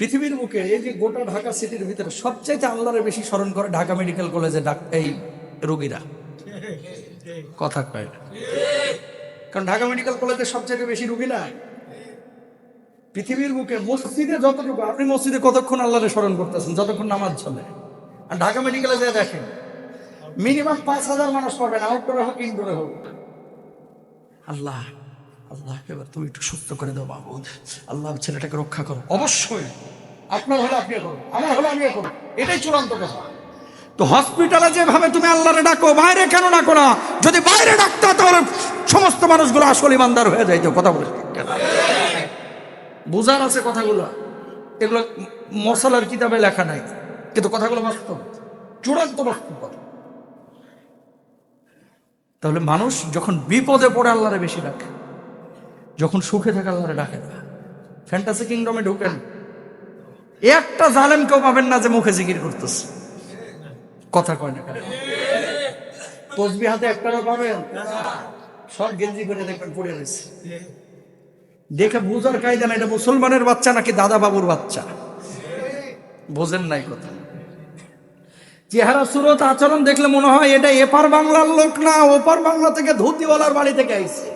পৃথিবীর বুকে এই যে গোটা ঢাকা সিটির ভিতরে সবচাইতে আল্লাহরে বেশি স্মরণ করে ঢাকা মেডিকেল কলেজে এই রোগীরা। কথা কয় না। কারণ ঢাকা মেডিকেল কলেজে সবচাইতে বেশি রুগী না। পৃথিবীর বুকে মসজিদে যতটুকু আপনি মসজিদে কতক্ষণ আল্লাহরে স্মরণ করতেছেন? যতক্ষণ নামাজ চলে। আর ঢাকা মেডিকেলে যে দেখেন মিনিমাম পাঁচ হাজার মানুষ পাবেন আউটডোরে হোক ইনডোরে হোক। আল্লাহ। আল্লাহ এবার তুমি একটু সুস্থ করে দাও বাবুদ আল্লাহ ছেলেটাকে রক্ষা করো। অবশ্যই। আপনার হলে আপনি করুন আমার হলে আমি করুন। এটাই চূড়ান্ত কথা। তো হসপিটালে যেভাবে তুমি আল্লাহরে ডাকো বাইরে কেন ডাকো না? যদি বাইরে ডাকতে তাহলে সমস্ত মানুষগুলো আসল ইমানদার হয়ে যাইতো কথা বলে বোঝার আছে কথাগুলো। এগুলো মশলার কিতাবে লেখা নাই। কিন্তু কথাগুলো বাস্তব। চূড়ান্ত বাস্তব কথা। তাহলে মানুষ যখন বিপদে পড়ে আল্লাহরে বেশি ডাকে। যখন সুখে থাকে আল্লাহরে ডাকে। না ফ্যান্টাসি কিংডমে ঢুকেন একটা জালেম কেউ পাবেন না যে মুখে জিকির করতেছে। কথা কয় না তসবি হাতে একটারও পাবেন? সব গেঞ্জি করে দেখবেন পড়ে রয়েছে। দেখে বুঝার কায়দা না এটা মুসলমানের বাচ্চা নাকি দাদা বাবুর বাচ্চা? বোঝেন নাই কথা। চেহারা, সুরত, আচরণ দেখলে মনে হয় এটা এপার বাংলার লোক না, ওপার বাংলা থেকে ধুতিওয়ালার বাড়ি থেকে আইছে।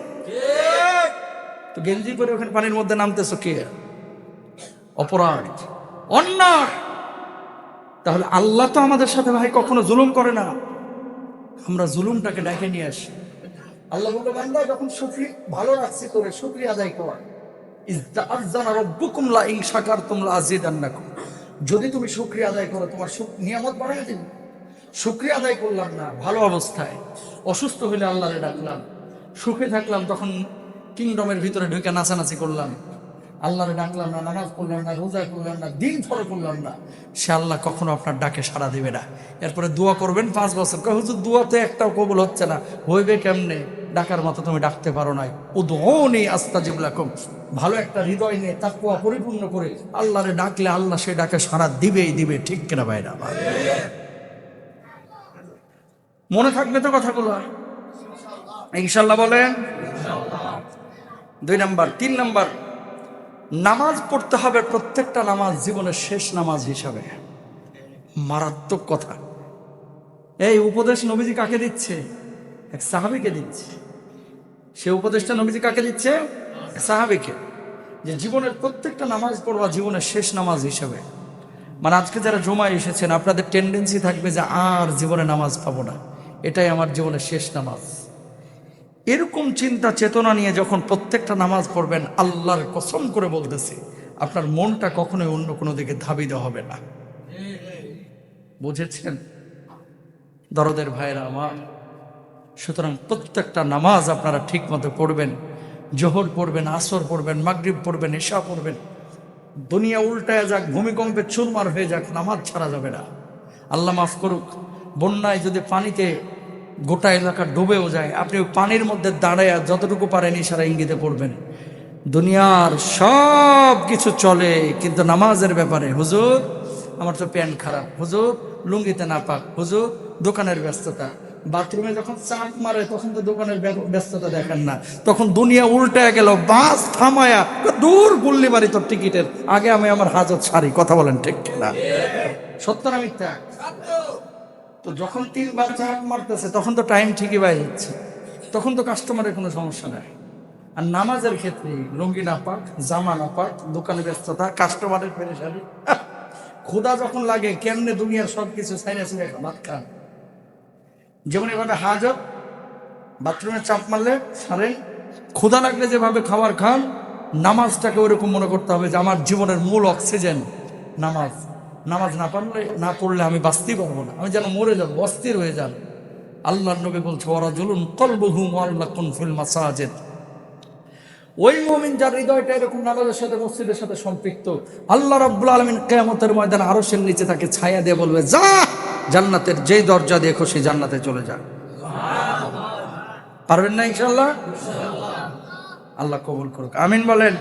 তো গেঞ্জি করে ওখানে পানির মধ্যে নামতেছো কে? অপরাধ। অন্যায়! তাহলে আল্লাহ তো আমাদের সাথে ভাই কখনো জুলুম করে না। আমরা জুলুমটাকে ডেকে নিয়ে আসি। আল্লাহ বলল, বান্দা, যখন শুক্রি ভালো রাখছি তোরে শুক্রিয়া আদায় কর। রব্বুকুম লা ইন শাকারতুম লা আযীদান্নাকুম। যদি তুমি শুক্রিয়া আদায় করো, তোমার সুখ নিয়ামত বাড়াই দিন শুক্রিয়া আদায় করলাম না, ভালো অবস্থায়। অসুস্থ হইলে আল্লাহরে ডাকলাম। সুখে থাকলাম, তখন কিংডমের ভিতরে ঢুকে নাচানাচি করলাম। আল্লাহরে ডাকলাম, না, নামাজ পড়লাম না, রোজা করলাম না, দিন ফলো করলাম না। সে আল্লাহ কখনো আপনার ডাকে সাড়া দিবে না। এরপরে দোয়া করবেন পাঁচ বছর। হুজুর, দোয়াতে একটাও কবুল হচ্ছে না। হইবে কেমনে? ডাকার মতো তুমি ডাকতে পারো নাই। উদৌনি আস্তাজিব লাকুম। ভালো একটা হৃদয় নিয়ে তাকুয়া পরিপূর্ণ করে আল্লাহরে ডাকলে আল্লাহ সে ডাকে সাড়া দিবেই দিবে, ঠিক কিনা ভাইরা? আমার মনে থাকবে তো কথাগুলো? ইনশাল্লাহ বলেন। দুই নাম্বার, তিন নাম্বার, নামাজ পড়তে হবে প্রত্যেকটা নামাজ জীবনের শেষ নামাজ হিসাবে। মারাত্মক কথা। এই উপদেশ নবীজি কাকে দিচ্ছে? এক সাহাবিকে দিচ্ছে। সে উপদেশটা নবীজি কাকে দিচ্ছে? সাহাবিকে। যে জীবনের প্রত্যেকটা নামাজ পড়বা জীবনের শেষ নামাজ হিসাবে। মানে আজকে যারা জমায় এসেছেন, আপনাদের টেন্ডেন্সি থাকবে যে আর জীবনে নামাজ পাবো না। এটাই আমার জীবনের শেষ নামাজ। এরকম চিন্তা চেতনা নিয়ে যখন প্রত্যেকটা নামাজ পড়বেন, আল্লাহর কসম করে বলতেছি, আপনার মনটা কখনোই অন্য কোনো দিকে ধাবিত হবে না। বুঝেছেন? দরদের ভাইরা আমার, সুতরাং প্রত্যেকটা নামাজ আপনারা ঠিক মতো পড়বেন, জোহর পড়বেন, আসর পড়বেন, মাগরিব পড়বেন, এশা পড়বেন, দুনিয়া উল্টায় যাক, ভূমিকম্পে চুরমার হয়ে যাক, নামাজ ছাড়া যাবে না। আল্লাহ মাফ করুক, বন্যায় যদি পানিতে গোটা এলাকা ডুবেও যায়। আপনি পানির মধ্যে দাঁড়ায় যতটুকু পারেন ইশারা ইঙ্গিতে পড়বেন। দুনিয়ার সব কিছু চলে, কিন্তু নামাজের ব্যাপারে, হুজুর, আমার তো প্যান্ট খারাপ। হুজুর, লুঙ্গিতে না পাক হুজুর, দোকানের ব্যস্ততা। বাথরুমে যখন চাপ মারে, তখন তো দোকানের ব্যস্ততা দেখেন না। তখন দুনিয়া উল্টে গেল, বাস থামায়া দূর গুল্লি বাড়ি তোর টিকিটের। আগে আমি আমার হাজত সারি কথা বলেন ঠিক না সত্য না মিথ্যা? তো যখন তিনবার চাপ মারতেছে, তখন তো টাইম ঠিকই পাই যাচ্ছে তখন তো কাস্টমারের কোনো সমস্যা নাই। আর নামাজের ক্ষেত্রে লুঙ্গি না পাক জামা না পাক, দোকানে ব্যস্ততা কাস্টমারের পেরেশানি। ক্ষুদা যখন লাগে, কেমনে দুনিয়ার সব কিছু সাইনে সাইনে ভাত খান। যেমন এভাবে হাজত, বাথরুমে চাপ মারলে সারেন ক্ষুদা লাগলে যেভাবে খাবার খান, নামাজটাকে ওরকম মনে করতে হবে যে আমার জীবনের মূল অক্সিজেন নামাজ। নামাজ না পারলে, না পড়লে আমি বাঁচতেই পারব না। আমি যেন মরে যাব, অস্থির হয়ে যান আল্লাহ নবী বলছে ওরা জুলুন কলবহুম আল্লাহ কোন ফিল মাসাজেদ। ওই মমিন যার হৃদয়টা এরকম নামাজের সাথে, মসজিদের সাথে সম্পৃক্ত, আল্লাহ রাব্বুল আলমিন কেয়ামতের ময়দান আরও সে নিচে তাকে ছায়া দিয়ে বলবে, যা! জান্নাতের যেই দরজা দিয়ে খুশি, জান্নাতে চলে যা। পারবেন না ইনশাল্লাহ আল্লাহ কবুল করুক। আমিন বলেন।